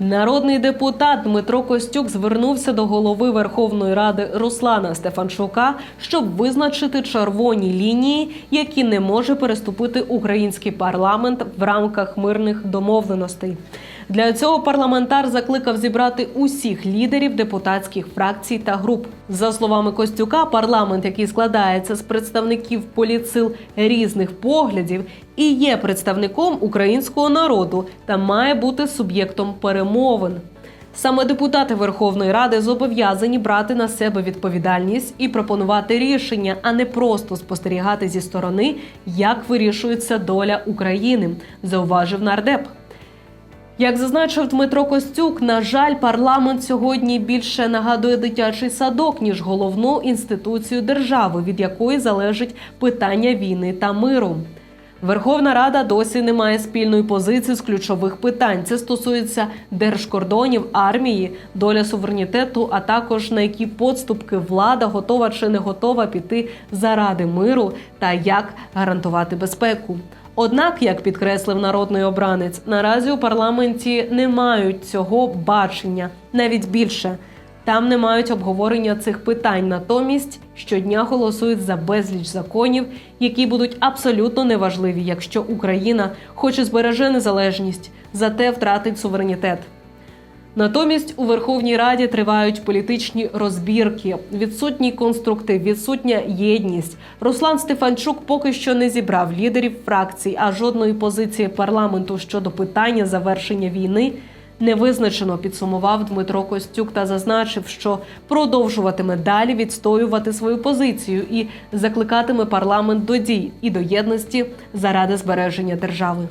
Народний депутат Дмитро Костюк звернувся до голови Верховної Ради Руслана Стефанчука, щоб визначити червоні лінії, які не може переступити український парламент в рамках мирних домовленостей. Для цього парламентар закликав зібрати усіх лідерів депутатських фракцій та груп. За словами Костюка, парламент, який складається з представників політсил різних поглядів, і є представником українського народу та має бути суб'єктом перемовин. Саме депутати Верховної Ради зобов'язані брати на себе відповідальність і пропонувати рішення, а не просто спостерігати зі сторони, як вирішується доля України, зауважив нардеп. Як зазначив Дмитро Костюк, на жаль, парламент сьогодні більше нагадує дитячий садок ніж головну інституцію держави, від якої залежить питання війни та миру. Верховна Рада досі не має спільної позиції з ключових питань. Це стосується держкордонів, армії, доля суверенітету, а також на які подступки влада готова чи не готова піти заради миру та як гарантувати безпеку. Однак, як підкреслив народний обранець, наразі у парламенті не мають цього бачення навіть більше. Там не мають обговорення цих питань. Натомість щодня голосують за безліч законів, які будуть абсолютно неважливі, якщо Україна хоче збереже незалежність, зате втратить суверенітет. Натомість у Верховній Раді тривають політичні розбірки, відсутній конструктив, відсутня єдність. Руслан Стефанчук поки що не зібрав лідерів фракцій, а жодної позиції парламенту щодо питання завершення війни не визначено. Підсумував Дмитро Костюк та зазначив, що продовжуватиме далі відстоювати свою позицію і закликатиме парламент до дій і до єдності заради збереження держави.